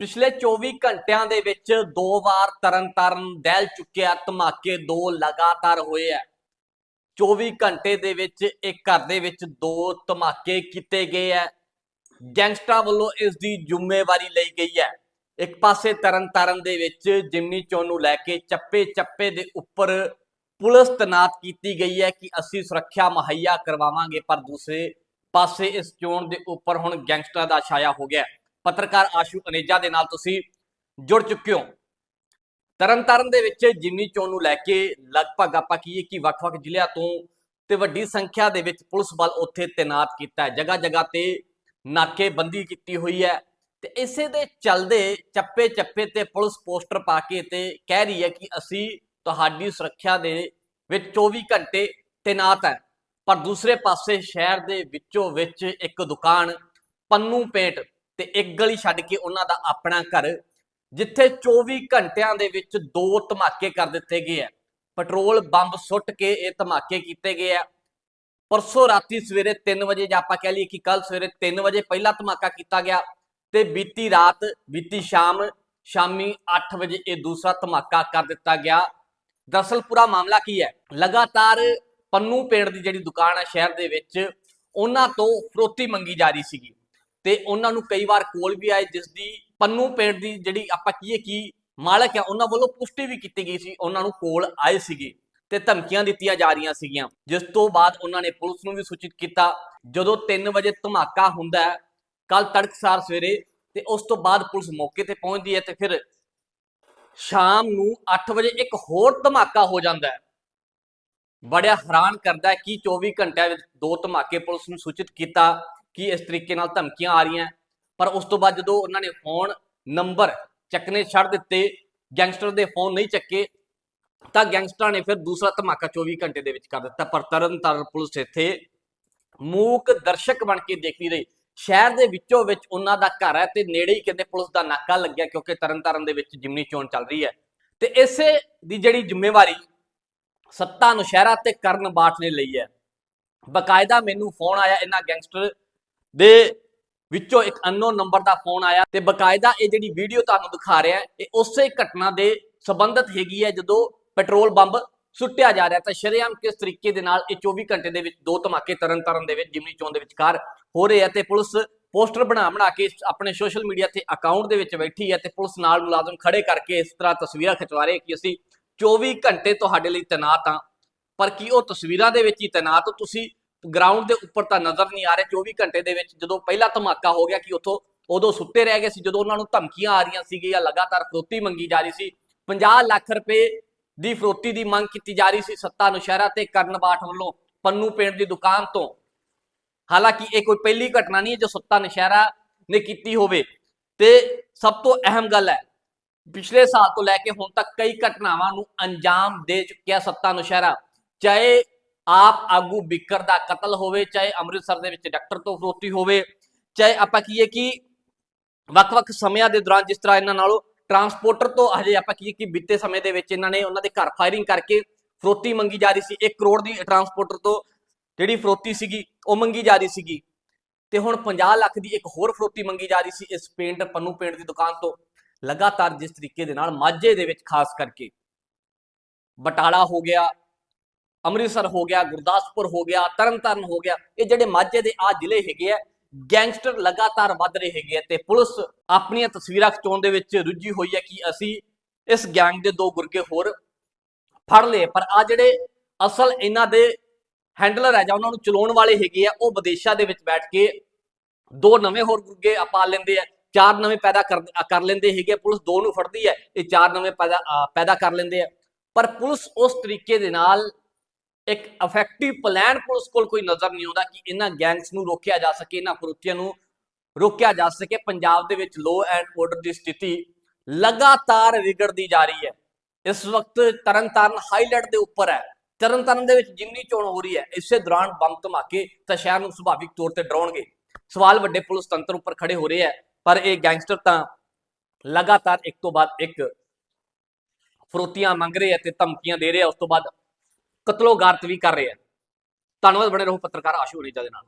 ਪਿਛਲੇ 24 ਘੰਟਿਆਂ ਦੇ ਵਿੱਚ ਦੋ ਵਾਰ ਤਰਨਤਾਰਨ ਦਹਿਲ ਚੁੱਕਿਆ, ਧਮਾਕੇ ਦੋ ਲਗਾਤਾਰ ਹੋਏ ਆ। 24 ਘੰਟੇ ਦੇ ਵਿੱਚ ਇੱਕ ਘਰ ਦੇ ਵਿੱਚ ਦੋ ਧਮਾਕੇ ਕੀਤੇ ਗਏ ਆ। ਗੈਂਗਸਟਰਾਂ ਵੱਲੋਂ ਇਸ ਦੀ ਜ਼ਿੰਮੇਵਾਰੀ ਲਈ ਗਈ ਹੈ ਇੱਕ ਪਾਸੇ ਤਰਨਤਾਰਨ ਦੇ ਵਿੱਚ ਜਿਮਨੀ ਚੋਣ ਨੂੰ ਲੈ ਕੇ ਚੱਪੇ ਚੱਪੇ ਦੇ ਉੱਪਰ ਪੁਲਿਸ ਤਨਾਤ ਕੀਤੀ ਗਈ ਹੈ ਕਿ ਅਸੀਂ ਸੁਰੱਖਿਆ ਮੁਹੱਈਆ ਕਰਵਾਵਾਂਗੇ, ਪਰ ਦੂਸਰੇ ਪਾਸੇ ਇਸ ਚੋਣ ਦੇ ਉੱਪਰ ਹੁਣ ਗੈਂਗਸਟਰਾਂ ਦਾ ਛਾਇਆ ਹੋ ਗਿਆ। ਪੱਤਰਕਾਰ ਆਸ਼ੂ ਅਨੇਜਾ ਦੇ ਨਾਲ ਤੁਸੀਂ ਜੁੜ ਚੁੱਕੇ ਹੋ। ਤਰਨਤਾਰਨ ਦੇ ਵਿੱਚ ਜਿਮਨੀ ਚੋਣ ਨੂੰ ਲੈ ਕੇ ਲਗਭਗ ਆਪਾਂ ਕਹੀਏ ਕਿ ਵੱਖ-ਵੱਖ ਜ਼ਿਲ੍ਹਿਆਂ ਤੋਂ ਤੇ ਵੱਡੀ ਸੰਖਿਆ ਦੇ ਵਿੱਚ ਪੁਲਿਸ ਬਲ ਉੱਥੇ ਤਾਇਨਾਤ ਕੀਤਾ ਹੈ। ਜਗ੍ਹਾ ਜਗ੍ਹਾ ਤੇ ਨਾਕੇਬੰਦੀ ਕੀਤੀ ਹੋਈ ਹੈ ਤੇ ਇਸੇ ਦੇ ਚੱਲਦੇ ਚੱਪੇ ਚੱਪੇ ਤੇ ਪੁਲਿਸ ਪੋਸਟਰ ਪਾ ਕੇ ਤੇ ਕਹਿ ਰਹੀ ਹੈ ਕਿ ਅਸੀਂ ਤੁਹਾਡੀ ਸੁਰੱਖਿਆ ਦੇ ਵਿੱਚ 24 ਘੰਟੇ ਤਾਇਨਾਤ ਹੈ। ਪਰ ਦੂਸਰੇ ਪਾਸੇ ਸ਼ਹਿਰ ਦੇ ਵਿੱਚੋਂ ਵਿੱਚ ਇੱਕ ਦੁਕਾਨ ਪੰਨੂ ਪੇਂਟ ਤੇ ਇੱਕ ਗਲੀ ਛੱਡ ਕੇ ਉਹਨਾਂ ਦਾ ਆਪਣਾ ਘਰ, ਜਿੱਥੇ 24 ਘੰਟਿਆਂ ਦੇ ਵਿੱਚ ਦੋ ਧਮਾਕੇ ਕਰ ਦਿੱਤੇ ਗਏ ਆ। ਪੈਟਰੋਲ ਬੰਬ ਸੁੱਟ ਕੇ ਇਹ ਧਮਾਕੇ ਕੀਤੇ ਗਏ ਆ। ਪਰਸੋਂ ਰਾਤੀ ਸਵੇਰੇ 3 ਵਜੇ ਜਾਂ ਆਪਾਂ ਕਹਿ ਲਈਏ ਕਿ ਕੱਲ ਸਵੇਰੇ 3 ਵਜੇ ਪਹਿਲਾ ਧਮਾਕਾ ਕੀਤਾ ਗਿਆ ਤੇ ਬੀਤੀ ਰਾਤ, ਬੀਤੀ ਸ਼ਾਮ, ਸ਼ਾਮੀ 8 ਵਜੇ ਇਹ ਦੂਸਰਾ ਧਮਾਕਾ ਕਰ ਦਿੱਤਾ ਗਿਆ। ਦਰਅਸਲ ਪੂਰਾ ਮਾਮਲਾ ਕੀ ਹੈ? ਲਗਾਤਾਰ ਪੰਨੂ ਪੇੜ ਦੀ ਜਿਹੜੀ ਦੁਕਾਨ ਹੈ ਸ਼ਹਿਰ ਦੇ ਵਿੱਚ, ਉਹਨਾਂ ਤੋਂ ਫਰੋਤੀ ਮੰਗੀ ਜਾ ਰਹੀ ਸੀਗੀ। ਤੇ ਉਹਨਾਂ ਨੂੰ ਕਈ ਵਾਰ ਕੋਲ ਵੀ ਆਏ ਜਿਸ ਦੀ ਪੰਨੂ ਪੇੜ ਦੀ ਜਿਹੜੀ ਆਪਾਂ ਕਹੀਏ ਕਿ ਮਾਲਕ ਹੈ ਉਹਨਾਂ ਵੱਲੋਂ ਪੁਸ਼ਟੀ ਵੀ ਕੀਤੀ ਗਈ ਸੀ, ਉਹਨਾਂ ਨੂੰ ਕੋਲ ਆਏ ਸੀਗੇ ਤੇ ਧਮਕੀਆਂ ਦਿੱਤੀਆਂ ਜਾ ਰਹੀਆਂ ਸੀਗੀਆਂ। ਜਿਸ ਤੋਂ ਬਾਅਦ ਉਹਨਾਂ ਨੇ ਪੁਲਿਸ ਨੂੰ ਵੀ ਸੂਚਿਤ ਕੀਤਾ, ਜਦੋਂ 3 ਵਜੇ ਧਮਾਕਾ ਹੁੰਦਾ ਹੈ ਕੱਲ ਤੜਕਸਾਰ ਸਵੇਰੇ ਤੇ ਉਸ ਤੋਂ ਬਾਅਦ ਪੁਲਿਸ ਮੌਕੇ ਤੇ ਪਹੁੰਚਦੀ ਹੈ ਤੇ ਫਿਰ ਸ਼ਾਮ ਨੂੰ 8 ਵਜੇ ਇੱਕ ਹੋਰ ਧਮਾਕਾ ਹੋ ਜਾਂਦਾ ਹੈ। ਬੜਿਆ ਹੈਰਾਨ ਕਰਦਾ ਹੈ ਕਿ 24 ਘੰਟਿਆਂ ਵਿੱਚ ਦੋ ਧਮਾਕੇ ਪੁਲਿਸ ਨੂੰ ਸੂਚਿਤ ਕੀਤਾ। ਕਿ ਇਸ ਤਰੀਕੇ ਨਾਲ ਧਮਕੀਆਂ ਆ ਰਹੀਆਂ? ਪਰ ਉਸ ਤੋਂ ਬਾਅਦ ਜਦੋਂ ਉਹਨਾਂ ਨੇ ਫੋਨ ਨੰਬਰ ਚੱਕਨੇ ਛੱਡ ਦਿੱਤੇ ਗੈਂਗਸਟਰ ਦੇ ਫੋਨ ਨਹੀਂ ਚੱਕੇ, ਤਾਂ ਗੈਂਗਸਟਰਾਂ ਨੇ ਫਿਰ ਦੂਸਰਾ ਧਮਾਕਾ 24 ਘੰਟੇ ਦੇ ਵਿੱਚ ਕਰ ਦਿੱਤਾ। ਪਰ ਤਰਨਤਾਰਨ ਪੁਲਿਸ ਇੱਥੇ ਮੂਕ ਦਰਸ਼ਕ ਬਣ ਕੇ ਦੇਖਦੀ ਰਹੀ। ਸ਼ਹਿਰ ਦੇ ਵਿੱਚੋਂ ਵਿੱਚ ਉਹਨਾਂ ਦਾ ਘਰ ਹੈ ਤੇ ਨੇੜੇ ਹੀ ਕਹਿੰਦੇ ਪੁਲਿਸ ਦਾ ਨਾਕਾ ਲੱਗਿਆ ਕਿਉਂਕਿ ਤਰਨਤਾਰਨ ਦੇ ਵਿੱਚ ਜਿਮਨੀ ਚੋਣ ਚੱਲ ਰਹੀ ਹੈ। ਤੇ ਇਸੇ ਦੀ ਜਿਹੜੀ ਜ਼ਿੰਮੇਵਾਰੀ ਸੱਤਾ, ਨੁਸ਼ਹਿਰਾ ਤੇ ਕਰਨ ਬਾਠ ਨੇ ਲਈ ਹੈ। ਬਕਾਇਦਾ ਮੈਨੂੰ ਫੋਨ ਆਇਆ, ਇਹਨਾਂ ਗੈਂਗਸਟਰ ਦੇ ਵਿੱਚੋਂ ਇੱਕ ਅਨਨੋਨ ਨੰਬਰ ਦਾ ਫੋਨ ਆਇਆ ਤੇ ਬਕਾਇਦਾ ਇਹ ਜਿਹੜੀ ਵੀਡੀਓ ਤੁਹਾਨੂੰ ਦਿਖਾ ਰਿਹਾ ਇਹ ਉਸੇ ਘਟਨਾ ਦੇ ਸੰਬੰਧਿਤ ਹੈਗੀ ਹੈ ਜਦੋਂ ਪੈਟਰੋਲ ਬੰਬ ਸੁੱਟਿਆ ਜਾ ਰਿਹਾ ਤਾਂ ਸ਼ਰੇਆਮ ਕਿਸ ਤਰੀਕੇ ਦੇ ਨਾਲ ਇਹ 24 ਘੰਟੇ ਦੇ ਵਿੱਚ ਦੋ ਧਮਾਕੇ ਤਰਨ ਤਾਰਨ ਦੇ ਵਿੱਚ, ਜਿਮਨੀ ਚੋਣ ਦੇ ਵਿਚਕਾਰ ਹੋ ਰਹੇ ਆ ਤੇ ਪੁਲਿਸ ਪੋਸਟਰ ਬਣਾ ਬਣਾ ਕੇ ਆਪਣੇ ਸੋਸ਼ਲ ਮੀਡੀਆ ਤੇ ਅਕਾਊਂਟ ਦੇ ਵਿੱਚ ਬੈਠੀ ਹੈ ਤੇ ਪੁਲਿਸ ਨਾਲ ਮੁਲਾਜ਼ਮ ਖੜੇ ਕਰਕੇ ਇਸ ਤਰ੍ਹਾਂ ਤਸਵੀਰਾਂ ਖਿਚਵਾ ਰਹੇ ਕਿ ਅਸੀਂ 24 ਘੰਟੇ ਤੁਹਾਡੇ ਲਈ ਤੈਨਾਤ ਹਾਂ। ਪਰ ਕੀ ਉਹ ਤਸਵੀਰਾਂ ਦੇ ਵਿੱਚ ਹੀ ਤੈਨਾਤ ਤੁਸੀਂ ਗਰਾਊਂਡ ਦੇ ਉੱਪਰ ਤਾਂ ਨਜ਼ਰ ਨਹੀਂ ਆ ਰਹੇ 24 ਘੰਟੇ ਦੇ ਵਿੱਚ ਜਦੋਂ ਪਹਿਲਾ ਧਮਾਕਾ ਹੋ ਗਿਆ ਕਿ ਉਥੋਂ ਉਦੋਂ ਸੁੱਤੇ ਰਹਿ ਗਏ ਸੀ, ਜਦੋਂ ਉਹਨਾਂ ਨੂੰ ਧਮਕੀਆਂ ਆ ਰਹੀਆਂ ਸੀਗੀਆਂ ਲਗਾਤਾਰ ਫਰੋਤੀ ਮੰਗੀ ਜਾ ਰਹੀ ਸੀ 50 ਲੱਖ ਰੁਪਏ ਦੀ ਫਰੋਤੀ ਦੀ ਮੰਗ ਕੀਤੀ ਜਾ ਰਹੀ ਸੀ ਸੱਤਾ ਨੁਸ਼ਹਿਰਾ ਤੇ ਕਰਨ ਵੱਲੋਂ ਪੰਨੂ ਪਿੰਡ ਦੀ ਦੁਕਾਨ ਤੋਂ। ਹਾਲਾਂਕਿ ਇਹ ਕੋਈ ਪਹਿਲੀ ਘਟਨਾ ਨਹੀਂ ਹੈ ਜੋ ਸੱਤਾ ਨੁਸ਼ਹਿਰਾ ਨੇ ਕੀਤੀ ਹੋਵੇ। ਤੇ ਸਭ ਤੋਂ ਅਹਿਮ ਗੱਲ ਹੈ, ਪਿਛਲੇ ਸਾਲ ਤੋਂ ਲੈ ਕੇ ਹੁਣ ਤੱਕ ਕਈ ਘਟਨਾਵਾਂ ਨੂੰ ਅੰਜਾਮ ਦੇ ਚੁੱਕਿਆ ਸੱਤਾ ਨੁਸ਼ਹਿਰਾ। ਚਾਹੇ ਆਪ ਆਗੂ ਬਿਕਰ ਦਾ ਕਤਲ ਹੋਵੇ, ਚਾਹੇ ਅੰਮ੍ਰਿਤਸਰ ਦੇ ਵਿੱਚ ਡਾਕਟਰ ਤੋਂ ਫਰੋਤੀ ਹੋਵੇ, ਚਾਹੇ ਆਪਾਂ ਕਹੀਏ ਕਿ ਵੱਖ-ਵੱਖ ਸਮਿਆਂ ਦੇ ਦੌਰਾਨ ਜਿਸ ਤਰ੍ਹਾਂ ਇਹਨਾਂ ਨਾਲੋਂ ਟਰਾਂਸਪੋਰਟਰ ਤੋਂ ਹਜੇ ਆਪਾਂ ਕਹੀਏ ਕਿ ਬੀਤੇ ਸਮੇਂ ਦੇ ਵਿੱਚ ਇਹਨਾਂ ਨੇ ਉਹਨਾਂ ਦੇ ਘਰ ਫਾਇਰਿੰਗ ਕਰਕੇ ਫਰੋਤੀ ਮੰਗੀ ਜਾ ਰਹੀ ਸੀ। 1 ਕਰੋੜ ਦੀ ਟਰਾਂਸਪੋਰਟਰ ਤੋਂ ਜਿਹੜੀ ਫਰੋਤੀ ਸੀਗੀ, ਉਹ ਮੰਗੀ ਜਾ ਰਹੀ ਸੀਗੀ। ਤੇ ਹੁਣ 50 ਲੱਖ ਦੀ ਇੱਕ ਹੋਰ ਫਰੋਤੀ ਮੰਗੀ ਜਾ ਰਹੀ ਸੀ ਇਸ ਪੇਂਟ, ਪੰਨੂ ਪੇਂਟ ਦੀ ਦੁਕਾਨ ਤੋਂ, ਲਗਾਤਾਰ ਜਿਸ ਤਰੀਕੇ ਦੇ ਨਾਲ ਮਾਝੇ ਦੇ ਵਿੱਚ, ਖਾਸ ਕਰਕੇ ਬਟਾਲਾ ਹੋ ਗਿਆ ਅੰਮ੍ਰਿਤਸਰ ਹੋ ਗਿਆ, ਗੁਰਦਾਸਪੁਰ ਹੋ ਗਿਆ, ਤਰਨਤਾਰਨ ਹੋ ਗਿਆ, ਇਹ ਜਿਹੜੇ ਮਾਝੇ ਦੇ ਆ ਜ਼ਿਲ੍ਹੇ ਹੈਗੇ ਆ, ਗੈਂਗਸਟਰ ਲਗਾਤਾਰ ਵੱਧ ਰਹੇ ਹੈਗੇ ਆ ਤੇ ਪੁਲਿਸ ਆਪਣੀਆਂ ਤਸਵੀਰਾਂ ਖਿਚਾਉਣ ਦੇ ਵਿੱਚ ਰੁੱਝੀ ਹੋਈ ਹੈ ਕਿ ਅਸੀਂ ਇਸ ਗੈਂਗ ਦੇ ਦੋ ਗੁਰਗੇ ਹੋਰ ਫੜ ਲਏ ਪਰ ਆ ਜਿਹੜੇ ਅਸਲ ਇਹਨਾਂ ਦੇ ਹੈਂਡਲਰ ਹੈ ਜਾਂ ਉਹਨਾਂ ਨੂੰ ਚਲਾਉਣ ਵਾਲੇ ਹੈਗੇ ਆ, ਉਹ ਵਿਦੇਸ਼ਾਂ ਦੇ ਵਿੱਚ ਬੈਠ ਕੇ ਦੋ ਨਵੇਂ ਹੋਰ ਗੁਰਗੇ ਪਾ ਲੈਂਦੇ ਆ, ਚਾਰ ਨਵੇਂ ਪੈਦਾ ਕਰ ਕਰ ਲੈਂਦੇ ਹੈਗੇ ਆ। ਪੁਲਿਸ ਦੋ ਨੂੰ ਫੜਦੀ ਹੈ, ਇਹ ਚਾਰ ਨਵੇਂ ਪੈਦਾ ਪੈਦਾ ਕਰ ਲੈਂਦੇ ਆ ਪਰ ਪੁਲਿਸ ਉਸ ਤਰੀਕੇ ਦੇ ਨਾਲ ਇੱਕ ਇਫੈਕਟਿਵ ਪਲਾਨ ਪੁਲਿਸ ਕੋਲ ਕੋਈ ਨਜ਼ਰ ਨਹੀਂ ਆਉਂਦਾ ਕਿ ਇਹਨਾਂ ਗੈਂਗਸ ਨੂੰ ਰੋਕਿਆ ਜਾ ਸਕੇ, ਇਹਨਾਂ ਫਰੋਤੀਆਂ ਨੂੰ ਰੋਕਿਆ ਜਾ ਸਕੇ। ਪੰਜਾਬ ਦੇ ਵਿੱਚ ਲੋ ਐਂਡ ਆਰਡਰ ਦੀ ਸਥਿਤੀ ਲਗਾਤਾਰ ਵਿਗੜਦੀ ਜਾ ਰਹੀ ਹੈ। ਇਸ ਵਕਤ ਤਰਨਤਾਰਨ ਹਾਈਲਾਈਟ ਦੇ ਉੱਪਰ ਹੈ। ਤਰਨਤਾਰਨ ਦੇ ਵਿੱਚ ਜਿੰਨੀ ਚੋਣ ਹੋ ਰਹੀ ਹੈ, ਇਸੇ ਦੌਰਾਨ ਬੰਬ ਧਮਾਕੇ ਤਾਂ ਸ਼ਹਿਰ ਨੂੰ ਸੁਭਾਵਿਕ ਤੌਰ ਤੇ ਡਰਾਉਣਗੇ। ਸਵਾਲ ਵੱਡੇ ਪੁਲਿਸ ਤੰਤਰ ਉੱਪਰ ਖੜੇ ਹੋ ਰਹੇ ਹੈ, ਪਰ ਇਹ ਗੈਂਗਸਟਰ ਤਾਂ ਲਗਾਤਾਰ ਇੱਕ ਤੋਂ ਬਾਅਦ ਇੱਕ ਫਰੋਤੀਆਂ ਮੰਗ ਰਹੇ ਹੈ ਤੇ ਧਮਕੀਆਂ ਦੇ ਰਹੇ ਆ ਉਸ ਤੋਂ ਬਾਅਦ ਕਤਲੋ ਗਾਰਤ ਵੀ ਕਰ ਰਹੇ ਆ। ਧੰਨਵਾਦ ਬਣੇ ਰਹੋ ਪੱਤਰਕਾਰ ਆਸ਼ੂ ਰੇਜਾ ਦੇ ਨਾਲ।